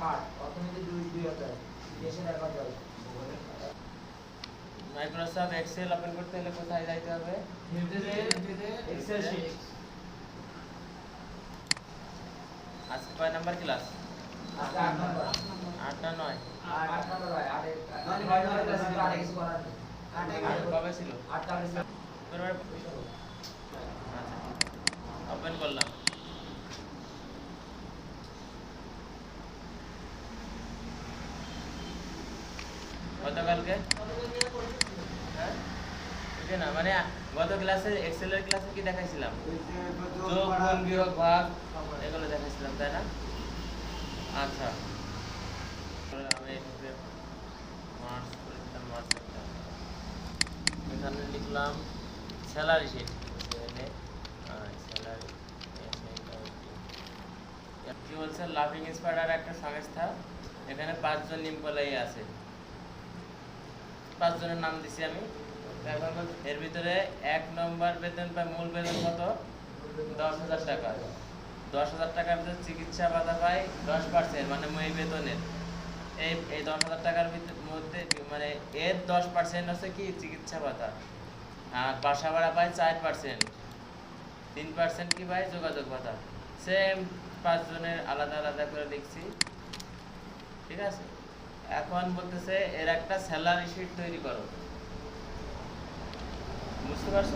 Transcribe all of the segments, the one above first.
Part অর্থনীতি দুই দুই অধ্যায় দেশের এক অধ্যায় মাইক্রোসফট এক্সেল ওপেন করতে হলে কোথায় যাইতে হবে এক্সেল শিট আজকে কয় নাম্বার ক্লাস আজকে আট নম্বর আট না নয় আট আট নম্বর ভাই আট এক- নয় নম্বর ক্লাস ছিল, আটে কিছু করার নেই। আট কবে ছিল আটটা আমরা ছিলাম। তোর আচ্ছা ওপেন করলাম গতকালকে? ওইটা না? মানে গত ক্লাসে এক্সেলের ক্লাসে কি দেখাইছিলাম? ভাগ, এগুলো দেখাইছিলাম, তাই না? আচ্ছা। আমি এখানে লিখলাম স্যালারি শিট স্যালারি কি বলছে? লাফিং স্পাইডার একটা সংস্থা। এখানে পাঁচজন এমপ্লয়ি আছে। পাঁচজনের নাম দিছি আমি। এর ভিতরে এক নম্বর বেতন পায়, মূল বেতন কত? দশ হাজার টাকা। দশ হাজার টাকার ভিতরে চিকিৎসা ভাতা পায় দশ পার্সেন্ট মানে এই বেতনের। এই এই দশ হাজার টাকার মধ্যে মানে এর দশ পার্সেন্ট হচ্ছে কি? চিকিৎসা ভাতা। আর বাসা ভাড়া পায় চার পার্সেন্ট তিন পার্সেন্ট কি পায় যোগাযোগ ভাতা। সেম পাঁচজনের আলাদা আলাদা করে লিখছি। ঠিক আছে? এখন বলতেছে এর একটা স্যালারি শিট তৈরি করো। বুঝতে পারছ?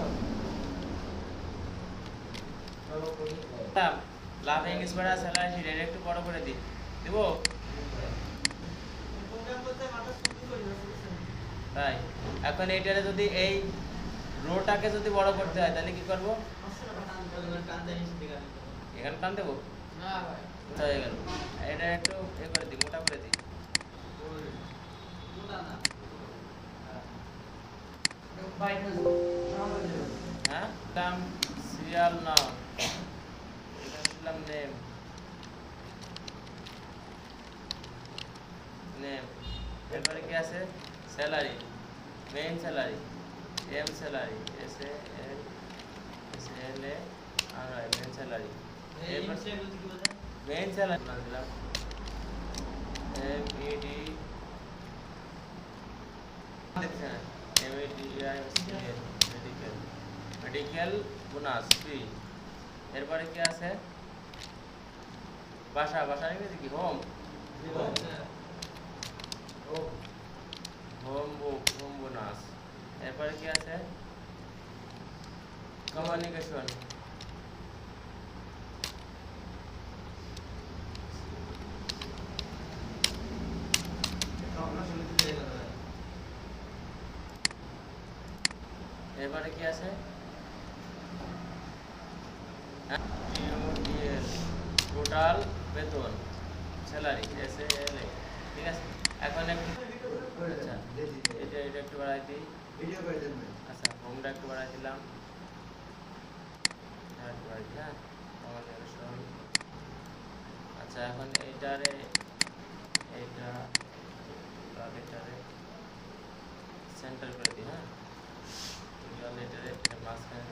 লাভিং স্পাইডার স্যালারি শিট এটা একটু বড় করে দিই। দিব? তাই। এখন এইটারে যদি এই রোটাকে যদি বড় করতে হয় তাহলে কি করব? এখানে টান দেবো? হয়ে গেল। এটা একটু এ করে দিই মোটা করে দিই ভাই, এটা সমাধান দিল। হ্যাঁ দাম সিরিয়াল নাও এটা দিলাম নেম নেম এরপরে কি আছে salary main salary M salary S A L S L A R I main salary main salary দিলাম এম ই ডি দেখছেন M E D I medical medical bonus free এরপরে কি আছে? বাসা বাসা ইংরেজি কি হোম ও, হোম বুক হোম বোনাস এরপরে কি আছে? কমিউনিকেশন এরপরে কি আছে? টোটাল বেতন স্যালারি এস এল এ ঠিক আছে? এখন একটু আচ্ছা এটা এটা একটু বাড়াই দিই। আচ্ছা হোমটা একটু বাড়াই দিলাম। হ্যাঁ হ্যাঁ আচ্ছা এখন এইটারে এইটা এটারে সেন্টার করে দিই হ্যাঁ? মাঝখানে।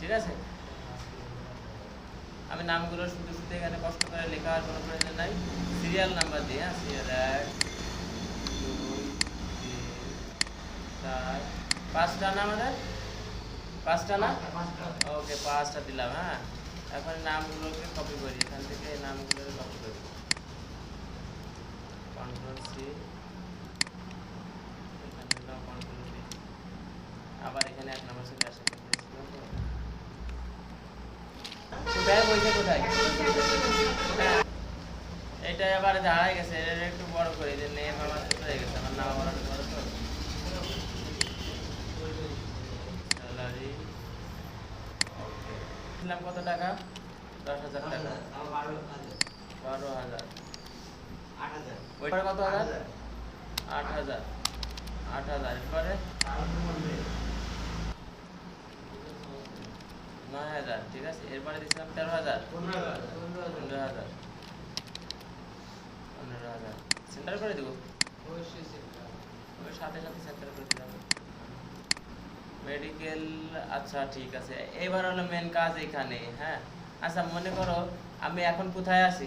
ঠিক আছে আমি নামগুলো শুধু শুধু এখানে কষ্ট করে লেখার কোনো প্রয়োজন নাই সিরিয়াল নাম্বার দিয়ে হ্যাঁ সিরিয়াল এক, দুই, তিন, চার পাঁচটা না আমাদের? পাঁচটা না? ওকে পাঁচটা। দিলাম হ্যাঁ? এখন নামগুলোকে কপি করি এখান থেকে নামগুলোকে কপি করি। কন্ট্রোল সি এখানে দিলাম কন্ট্রোল ভি আবার এখানে এক নাম্বার চলে আসে কোথায়? বইছে দাঁড়াই গেছে এটা একটু বড় করে যে নেম আমার হয়ে গেছে আমার নাম আমার বড় তো স্যালারি দিলাম কত টাকা? দশ হাজার টাকা। বারো হাজার। ওইটার কত হাজার? আট হাজার। আট হাজার। এরপরে? নয় হাজার ঠিক আছে? এরপরে দিচ্ছিলাম তেরো হাজার। পনেরো হাজার। সেন্টার করে দেবো? ওই সাথে সাথে সেন্টার করে দিলাম। মেডিকেল আচ্ছা ঠিক আছে। এবার হলো মেন কাজ এখানে হ্যাঁ? আচ্ছা মনে করো আমি এখন কোথায় আছি?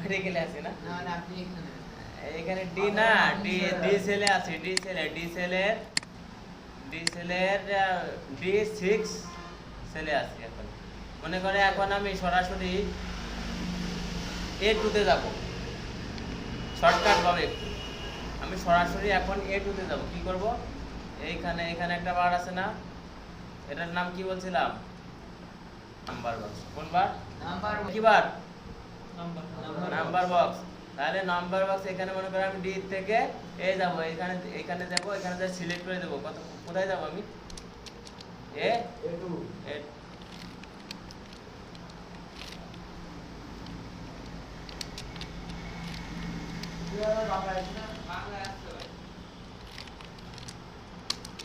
মেডিকেল আছি না? এখানে এখানে ডি না ডি ডি সেলে আছে ডি সেলে ডি সেলের ডি সেলের ডি সিক্স সেলে আছি এখন। মনে করে এখন আমি সরাসরি এ টুতে যাব। শর্টকাট ভাবে। আমি সরাসরি এখন এ টুতে যাব। কি করব? এইখানে এখানে একটা বার আছে না? এটার নাম কি বলছিলাম? নাম্বার বক্স কোন বার? নাম্বার কি বার? নাম্বার বক্স তাহলে নাম্বার বক্স এখানে মনে করি আমি ডি থেকে এ যাব। এখানে এখানে যাব এখানে যা সিলেক্ট করে দেব। কত কোথায় যাব আমি? এ এ Yeah, I'm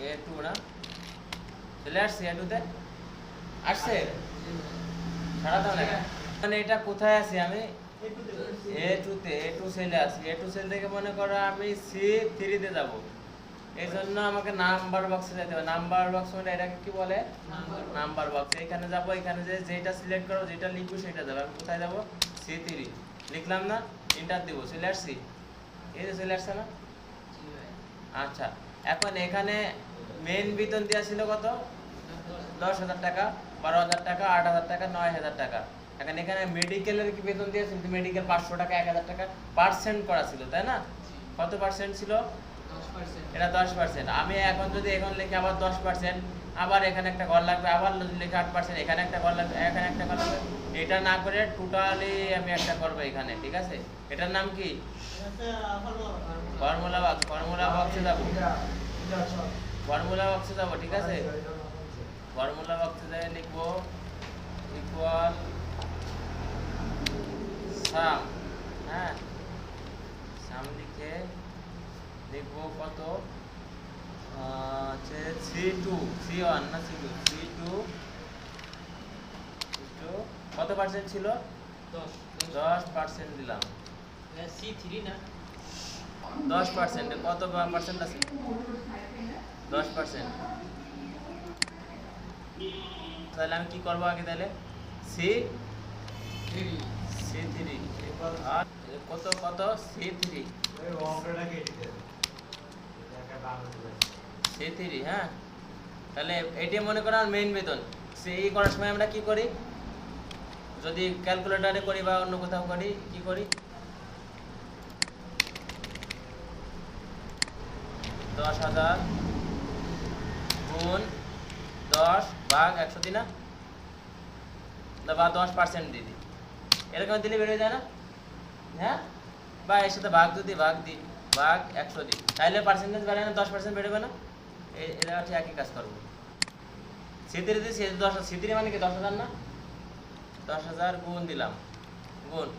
এ টু না? তাহলে আসছে a2 তে। আসছে? সারা দাও না মানে এটা কোথায় আছে আমি? এ টুতে এ টু সেলে আসি এ টু সেল থেকে মনে করো আমি সি থ্রিতে যাব। এই জন্য আমাকে নাম্বার বক্সে যেতে হবে। নাম্বার বক্স মানে এটাকে কি বলে? নাম্বার বক্স এখানে যাব এখানে যে যেটা সিলেক্ট করো যেটা লিখব সেটা যাবে আমি কোথায় যাব? সি থ্রি লিখলাম না? ইন্টার দেবো। চলে আসছি? এই যে চলে না? আচ্ছা। এখন এখানে মেন বেতন দেওয়া ছিল কত? দশ হাজার টাকা, বারো হাজার টাকা, আট হাজার টাকা, নয় হাজার টাকা। এখন এখানে মেডিকেলের কি বেতন দিয়েছিল মেডিকেল পাঁচশো টাকা, এক হাজার টাকা পার্সেন্ট করা ছিল, তাই না? কত পার্সেন্ট ছিল? এটা দশ পার্সেন্ট আমি এখন যদি এখন লিখি আবার দশ পার্সেন্ট আবার এখানে একটা ঘর লাগবে, আবার লিখি আট পার্সেন্ট এখানে একটা ঘর লাগবে, এখানে একটা ঘর লাগবে। এটা না করে টোটালি আমি একটা করব এখানে, ঠিক আছে? এটার নাম কি? ফর্মুলা বক্স ফর্মুলা বক্সে যাব। ফর্মুলা বক্সে যাব, ঠিক আছে? ফর্মুলা বক্সে যাই লিখব ইকুয়াল সাম হ্যাঁ? সাম লিখে লিখব কত? হচ্ছে সি টু সি ওয়ান না C two C two two কত পার্সেন্ট ছিল? দশ পার্সেন্ট দিলাম। সি থ্রি না? দশ পার্সেন্ট কত পার্সেন্ট আছে? দশ পার্সেন্ট তাহলে আমি কি করব আগে তাহলে? সি থ্রি সি থ্রি আর কত কত? সি থ্রি সি হ্যাঁ? তাহলে এটি মনে করো আর মেইন বেতন। সেই করার সময় আমরা কি করি? যদি ক্যালকুলেটারে করি বা অন্য কোথাও করি, কি করি? দশ হাজার গুণ দশ ভাগ একশো দিনা বা দশ পার্সেন্ট দিদি এরকম দিলে বেরোয় যায় না? হ্যাঁ? বা এর সাথে ভাগ যদি, ভাগ দিই। ভাগ একশো দিই তাহলে পার্সেন্টেজ বাড়ে না দশ পার্সেন্ট বেরোবে না? এটা হচ্ছে একই কাজ করব। সিতিরে দিই সে দশ সিতিরে মানে কি? দশ হাজার না? দশ হাজার গুণ দিলাম। গুণ।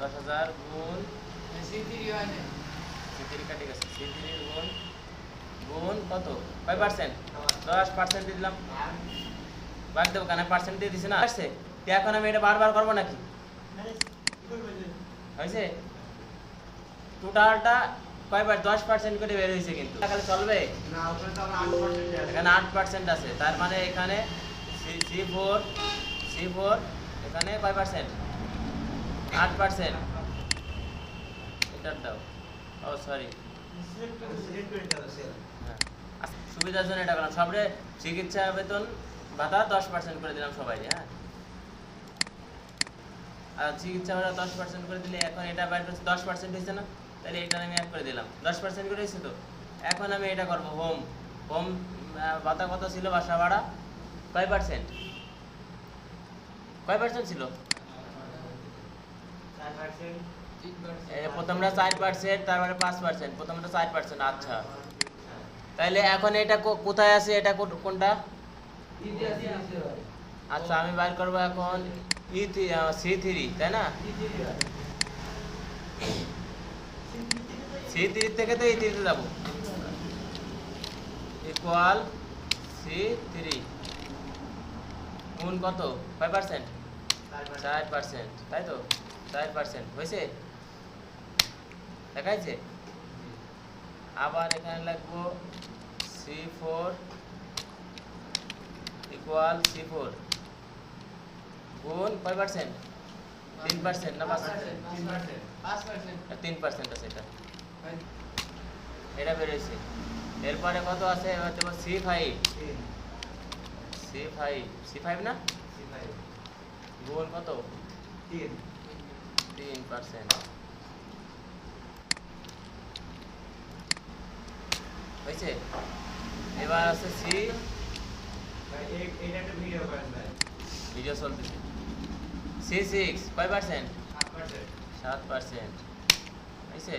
দশ হাজার গুণ। হয় সিতিরি কাটে গেছে। সিতিরির গুণ। গুণ কত? কয় পার্সেন্ট দশ পার্সেন্ট দিয়ে দিলাম। ভাগ দেবো কেন? পার্সেন্ট দিয়ে দিছে না? আসছে? এখন আমি এটা বারবার করব নাকি? হয়েছে? টোটালটা কয়বার? দশ পার্সেন্ট করে বের হয়েছে কিন্তু। তাহলে চলবে? এখানে আট পার্সেন্ট আছে। তার মানে এখানে সি ফোর সি ফোর এখানে কয় পার্সেন্ট আট পার্সেন্ট এটার দাও। ও সরি সুবিধার জন্য এটা করলাম। সবরে চিকিৎসা বেতন ভাতা দশ পার্সেন্ট করে দিলাম সবাই হ্যাঁ? আর চিকিৎসা ভাতা দশ পার্সেন্ট করে দিলে এখন এটা বাইরে দশ পার্সেন্ট হয়েছে না? তাহলে এটা আমি অ্যাড করে দিলাম। দশ পার্সেন্ট করে হয়েছে তো। এখন আমি এটা করব হোম হোম ভাতা কত ছিল বাসা ভাড়া? কয় পার্সেন্ট কয় পার্সেন্ট ছিল? প্রথমটা চার পার্সেন্ট তারপরে পাঁচ পার্সেন্ট প্রথমটা চার পার্সেন্ট আচ্ছা। তাহলে এখন এটা কোথায় আছে? এটা কোনটা? আচ্ছা আমি বাইর করব এখন। ই সি থ্রি তাই না? সি থ্রি থেকে তো ই থ্রিতে যাব। ইকুয়াল সি থ্রি গুণ কত? ফাইভ পার্সেন্ট চার পার্সেন্ট তাই তো? চার পার্সেন্ট হয়েছে? দেখাইছে? আবার এখানে লাগবো C four equal C four গুণ কয় পার্সেন্ট তিন পার্সেন্ট না পাঁচ? তিন পার্সেন্ট আছে এটা। এটা বেরোয়েছে এরপরে কত আছে? দেবো C five C five C five না? গুণ কত? তিন। পার্সেন্ট হয়েছে? এবার আছে সি ভিডিও চলতেছে। সি সিক্স কয় পার্সেন্ট সাত পার্সেন্ট হয়েছে?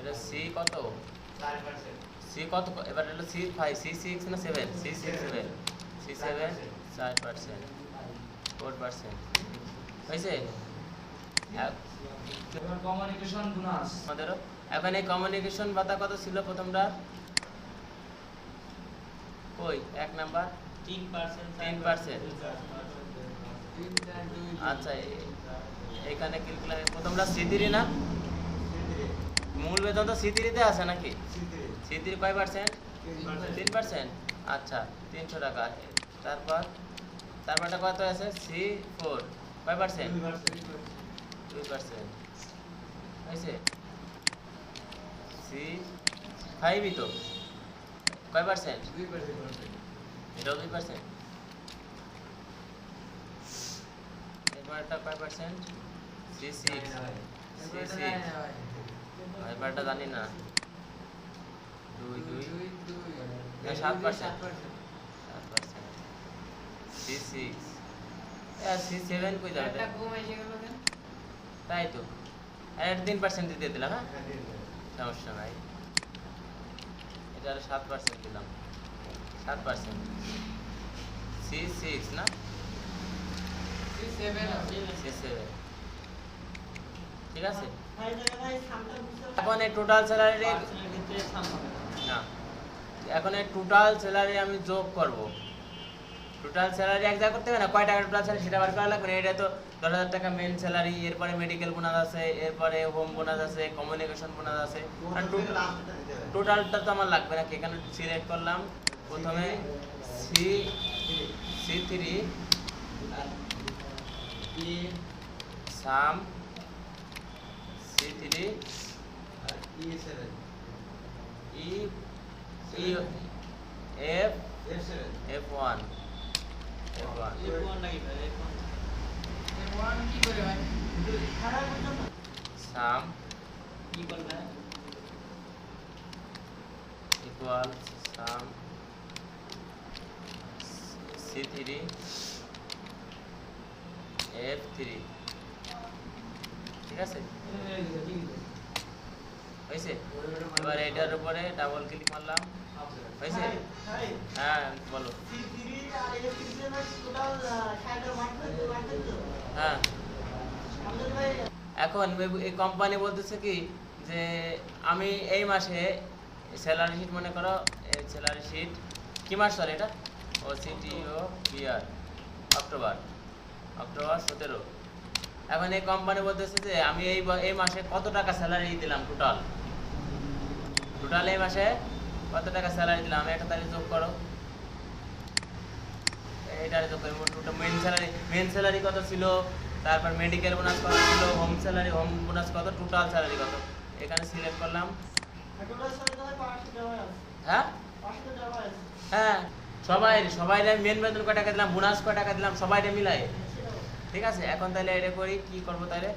এটা সি কত? সি কত? এবার হলো সি ফাইভ সি সিক্স না seven C six seven C seven চার পার্সেন্ট ফোর পার্সেন্ট হয়েছে? কমিউনিকেশন বোনাস আমাদেরও। এখন এই কমিউনিকেশন ভাতা কত ছিল প্রথমটা? কই? এক নাম্বার? তিন পার্সেন্ট তিন পার্সেন্ট আচ্ছা এখানে কি লিখলাম প্রথমটা সিদিরি না? মূল বেতন তো সিদিরিতে আছে নাকি? সিদিরি কয় পার্সেন্ট তিন পার্সেন্ট আচ্ছা তিনশো টাকা। তারপর তারপরটা কত আছে? সি ফোর কয় পার্সেন্ট দুই পার্সেন্ট হয়েছে? সি ফাইভই তো। কয় পার্সেন্ট এটাও দুই পার্সেন্ট এবারটা কয় percent C six C six এবারটা জানি না দুই দুই না, সাত পার্সেন্ট সাত percent C six C seven কই যাবে তাই তো আর এটা তিন পার্সেন্ট দিয়ে দিলাম হ্যাঁ সমস্যা নাই এটা আরও সাত পার্সেন্ট দিলাম সাত পার্সেন্ট সি সিক্স না সি সেভেন ঠিক আছে? এখন এই টোটাল স্যালারি না। এখন এই টোটাল স্যালারি আমি যোগ করব। টোটাল স্যালারি এক জায়গা করতে হবে না? কয় টাকা টোটাল স্যালারি সেটা বার করা লাগবে না? এটা তো দশ হাজার টাকা মেন স্যালারি এরপরে মেডিকেল বোনাস আছে এরপরে হোম বোনাস আছে কমিউনিকেশন বোনাস আছে। টোটালটা তো আমার লাগবে নাকি এখানে সিলেক্ট করলাম। প্রথমে C C three sum three E E F F one F one sum equal sum C three F three এবার এটার ডাবল ক্লিক মারলাম। হয়েছে? হ্যাঁ বলো। হ্যাঁ। এখন এই- কোম্পানি বলতেছে কি, যে আমি এই মাসে স্যালারি শিট মনে করো স্যালারি শিট কি মাস চলে এটা? O CT O BR October. October সতেরো। এখন এই কোম্পানি বলতেছে যে, আমি এই এই মাসে কত টাকা স্যালারি দিলাম টোটাল টোটাল এই মাসে কত টাকা স্যালারি দিলাম? আমি একটা তারিখ যোগ করো। এটার যোগ করি। Total main salary main salary কত ছিল? তারপর মেডিকেল বোনাস কত ছিল? হোম স্যালারি হোম বোনাস কত? টোটাল স্যালারি কত? এখানে সিলেক্ট করলাম। হ্যাঁ? হ্যাঁ। সবাই সবাই মেন বেতন কয় টাকা দিলাম? বোনাস কয় টাকা দিলাম? সবাইটা মিলাই ঠিক আছে এখন তাহলে এটা করি কি করব তাহলে?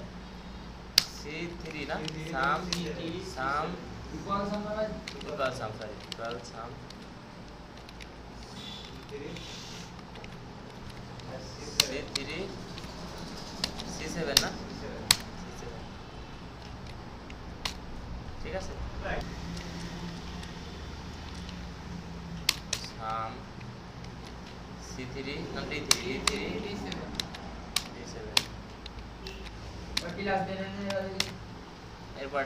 সি থ্রি না? সাম সাম ইকুয়াল সামনে equal sum sorry equal sum C three C seven না? ঠিক আছে? সাম সি থ্রি না D three D three D seven এরপর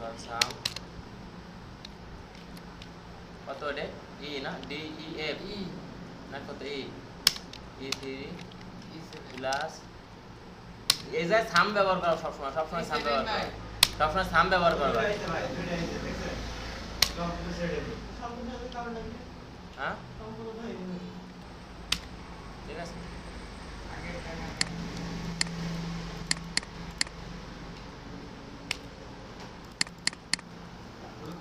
ডট সাম কত ওটে ই না ডি ই এফ না কত ই ই থ্রি প্লাস এই যে সাম ব্যবহার করো সবসময় সবসময় সাম ব্যবহার করো সবসময় সাম ব্যবহার করো হ্যাঁ ঠিক আছে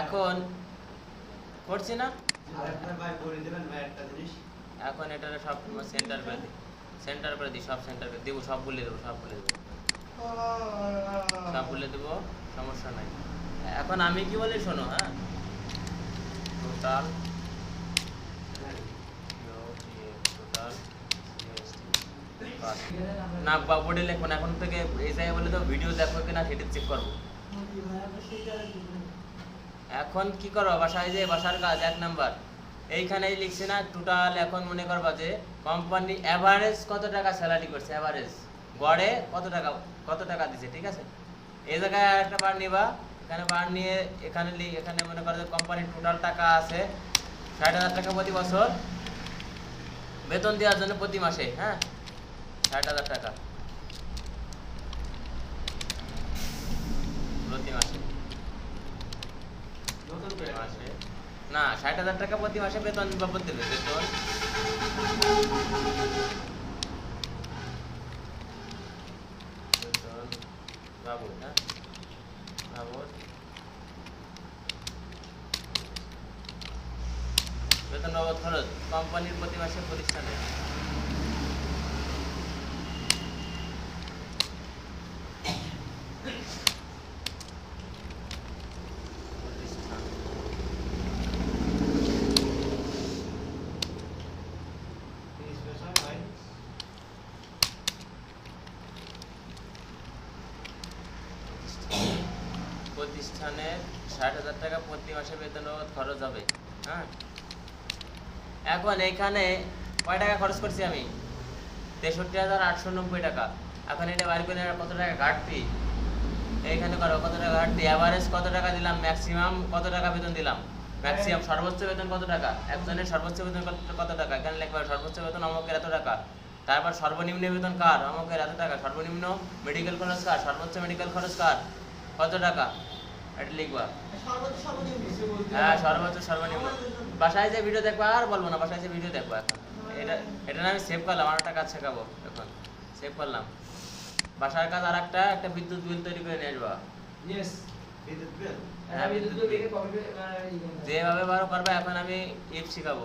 এখন করছি না। এখন এটা সব সেন্টার করে দিই। সেন্টার করে দিই সব সেন্টার করে দেবো সব বলে দেবো সব বলে দেবো। সব বলে দেবো সমস্যা নাই। এখন আমি কি বলি শোনো হ্যাঁ? টোটাল না বোর্ডে লিখব এখন থেকে এই জায়গায় বলে তো ভিডিও দেখো কিনা সেটা চেক করব। এখন কি করো, বাসায় যে বাসার কাজ, এক নাম্বার। এইখানেই লিখছি না টোটাল এখন মনে করবা যে কোম্পানি অ্যাভারেজ কত টাকা স্যালারি করছে অ্যাভারেজ গড়ে কত টাকা কত টাকা দিছে, ঠিক আছে? এই জায়গায় একটা বার নিবা, এখানে বার নিয়ে এখানে এখানে মনে করো যে কোম্পানির টোটাল টাকা আছে ষাট হাজার টাকা প্রতি বছর। বেতন দেওয়ার জন্য প্রতি মাসে হ্যাঁ? ষাট হাজার টাকা। প্রতি মাসে। মাসে না, ষাট হাজার টাকা প্রতি মাসে বেতন বাবদ দেবে বেতন। বেতন হ্যাঁ? বাবদ। বেতন বাবদ খরচ, কোম্পানির প্রতি মাসে প্রতিষ্ঠান প্রতিষ্ঠানের ষাট হাজার টাকা প্রতি মাসে বেতন বাবদ খরচ হবে হ্যাঁ এখন এইখানে কয় টাকা খরচ করছি আমি? তেষট্টি হাজার আটশো নব্বই টাকা। এখন এটা বাড়ি করে কত টাকা ঘাটতি? এইখানে করো কত টাকা ঘাটতি? অ্যাভারেজ কত টাকা দিলাম? ম্যাক্সিমাম কত টাকা বেতন দিলাম? ম্যাক্সিমাম সর্বোচ্চ বেতন কত টাকা? একজনের সর্বোচ্চ বেতন কত টাকা? এখানে লিখবে সর্বোচ্চ বেতন অমুকের এত টাকা। তারপর সর্বনিম্ন বেতন কার? অমুকের এত টাকা। সর্বনিম্ন মেডিকেল খরচ কার? সর্বোচ্চ মেডিকেল খরচ কার? কত টাকা? এটা লিখবা। হ্যাঁ সর্বোচ্চ সর্বনিম্ন। বাসায় যে ভিডিও দেখবা আর বলব না বাসায় যে ভিডিও দেখবা এখন। এটা এটা আমি সেভ করলাম আর একটা কাজ শেখাবো এখন। সেভ করলাম। বাসার কাজ আর একটা একটা বিদ্যুৎ বিল তৈরি করে নিয়ে আসবা। হ্যাঁ, যেভাবে বারো করবে এখন আমি ইফ শিখাবো।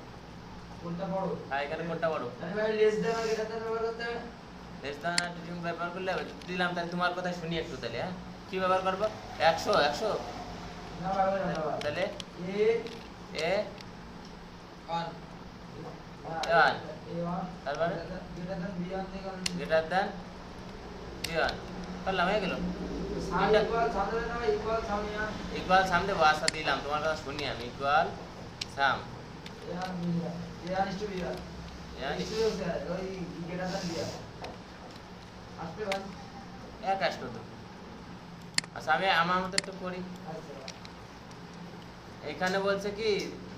হ্যাঁ এখানে কোনটা বড়? রেস্তান টিচিং ব্যবহার করলে হবে। দিলাম তাহলে তোমার কথা শুনি একটু তাহলে হ্যাঁ? কি ব্যবহার করব? একশো একশো? তাহলে? এ তারপরে? গ্রেটার করলাম হয়ে গেল? ইকুয়াল সাম দেবো আশা দিলাম তোমার কথা শুনি আমি। ইকুয়াল সাম এক আচ্ছা আমি আমার মতো একটু করি। এখানে বলছে কি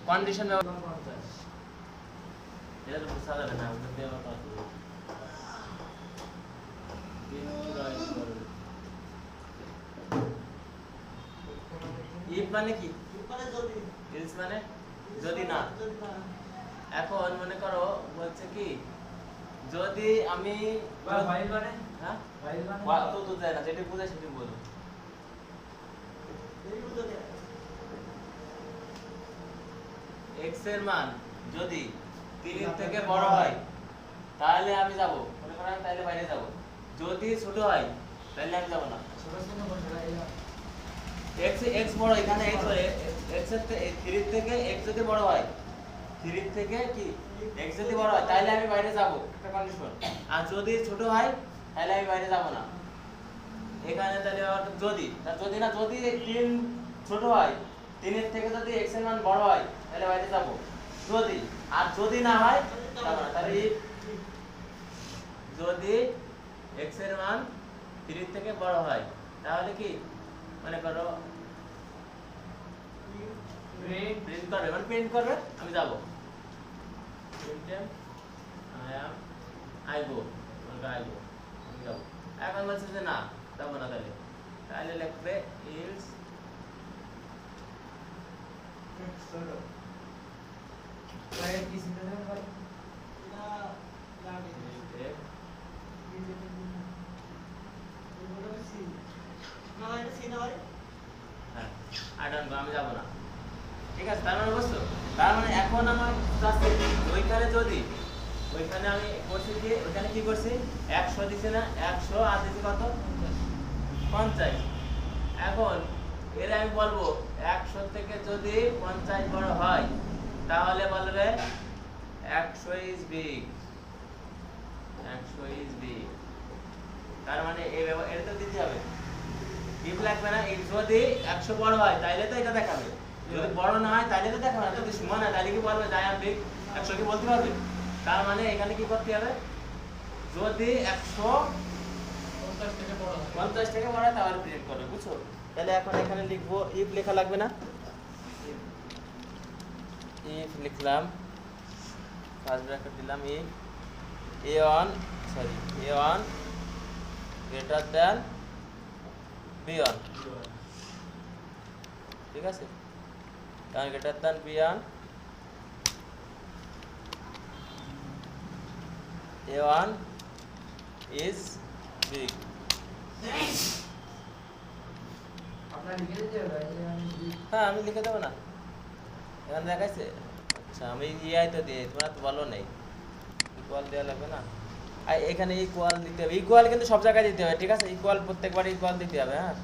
কন্ডিশন এটা তো বোঝা যাবে না ওটা দেওয়া ইফ মানে কি? ইলস মানে যদি না। এখন মনে করো বলছে কি যদি আমি ফাইল মানে হ্যাঁ? ফাইল মানে তো তো যায় না যেটা সেটা বলো। এক্সের মান যদি থেকে বড় হয়। তাহলে আমি যাব। মনে করেন তাহলে বাইরে যাব। যদি ছোট হয় তাহলে আমি যাব না। ছোট ছোট বড় এখানে এক্স এক্সের থেকে এক্স যদি বড় হয় থ্রি থেকে কি? এক্স যদি বড় হয় তাহলে আমি বাইরে যাব, একটা কন্ডিশন আর যদি ছোট হয় তাহলে আমি বাইরে যাব না। এখানে তাহলে যদি যদি না, যদি তিন ছোট হয়, তিনের থেকে যদি এক্সের মান বড় হয় তাহলে বাইরে যাব। যদি, আর যদি না হয় তাহলে যদি এক্সের মান তিনের থেকে বড় হয়, তাহলে কি? মনে করো প্রিন্ট করবে মানে প্রিন্ট করবে, আমি যাব। প্রিন্টে আই অ্যাম আইবো মানে আইবো আমি যাব এখন বলছে যে না যাব না তাহলে তাহলে লিখবে ইলস ছোট ফাইল কি সিনটা দেন ভাই হ্যাঁ আই ডোন্ট গো আমি যাব না ঠিক আছে, তার মানে বুঝছ? তার মানে এখন আমার যাচ্ছে ওইখানে যদি, ওইখানে আমি করছি কি ওইখানে কি করছি? একশো দিছে না, একশো আর দিছি কত? পঞ্চাশ। এখন এর আমি বলব, একশো থেকে যদি পঞ্চাশ বড় হয়, তাহলে বলবে একশো ইজ বিগ একশো ইজ বিগ তার মানে এই এটা তো দিতে হবে। ইফ লাগবে না যদি একশো বড় হয়, তাইলে তো এটা দেখাবে। যদি বড় না হয় তাইলে তো দেখাবে না। যদি সমান হয় তাহলে কি বলবে যাই আমি একশো কি বলতে পারবে। তার মানে এখানে কি করতে হবে? যদি একশো পঞ্চাশ থেকে বড় হয়। তাহলে প্রিন্ট করবে বুঝছ? তাহলে এখন এখানে লিখব ইফ লেখা লাগবে না? ইফ লিখলাম ফার্স্ট ব্র্যাকেট দিলাম if A one sorry A one greater than B one ঠিক আছে? কারণ greater than B one A one is big. হ্যাঁ আমি লিখে দেবো না। এখানে দেখাচ্ছে আচ্ছা আমি ইআই তো দিই তোমরা তো বলো নেই। ইকুয়াল দেওয়া লাগবে না। আর এখানে ইকুয়াল দিতে হবে। ইকুয়াল কিন্তু সব জায়গায় দিতে হবে ঠিক আছে? ইকুয়াল প্রত্যেকবার ইকুয়াল দিতে হবে হ্যাঁ?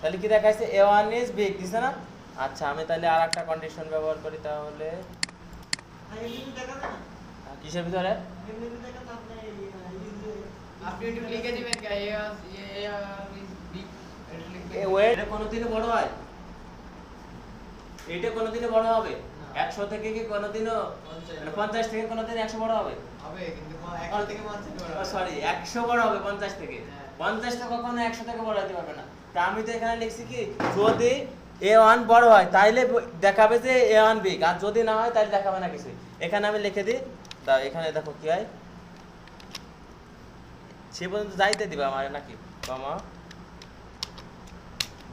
তাহলে কি দেখাচ্ছে এ ওয়ান ইজ বিগ দিছে না? আচ্ছা আমি তাহলে আর একটা কন্ডিশন ব্যবহার করি তাহলে। কিসের ভিতরে? কোনোদিনও বড় হয়। এইটা কোনোদিনও বড় হবে। একশো থেকে কি কোনোদিনও মানে পঞ্চাশ থেকে কোনোদিন একশো বড় হবে? সরি একশো বড় হবে পঞ্চাশ থেকে। হ্যাঁ। পঞ্চাশ তো কখনো একশো থেকে বড় হতে পারবে না। তা আমি তো এখানে লিখছি কি যদি এ ওয়ান বড় হয়, তাইলে দেখাবে যে এ ওয়ান বিগ আর যদি না হয় তাহলে দেখাবে না কিছু এখানে আমি লিখে দিই, তা এখানে দেখো কি হয়? সে পর্যন্ত যাইতে দিবে আমার নাকি? Comma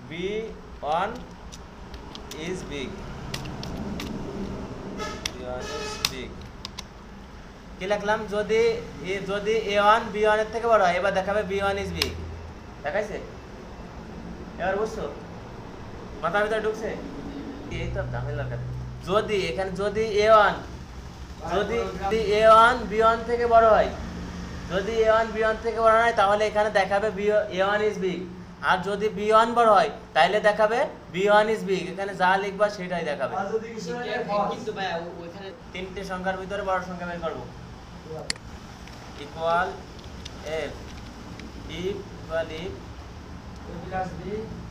B one is big big কি লিখলাম? যদি যদি এ ওয়ান বি ওয়ানের থেকে বড় হয়, এবার দেখাবে বি ওয়ান ইজ বি দেখাইছে? এবার বুঝছ? মাথার ভিতরে ঢুকছে? এই তো ঝামেলার কথা যদি এখানে যদি এ ওয়ান যদি যদি এ ওয়ান বি ওয়ান থেকে বড় হয়। যদি এ ওয়ান বি ওয়ান থেকে বড় হয় তাহলে এখানে দেখাবে B A one is big আর যদি বি ওয়ান বড় হয় তাহলে দেখাবে বি ওয়ান ইজ বিগ এখানে যা লিখবা সেটাই দেখাবে। তিনটে সংখ্যার ভিতরে বড় সংখ্যা বের করব। Equal F if equal if A plus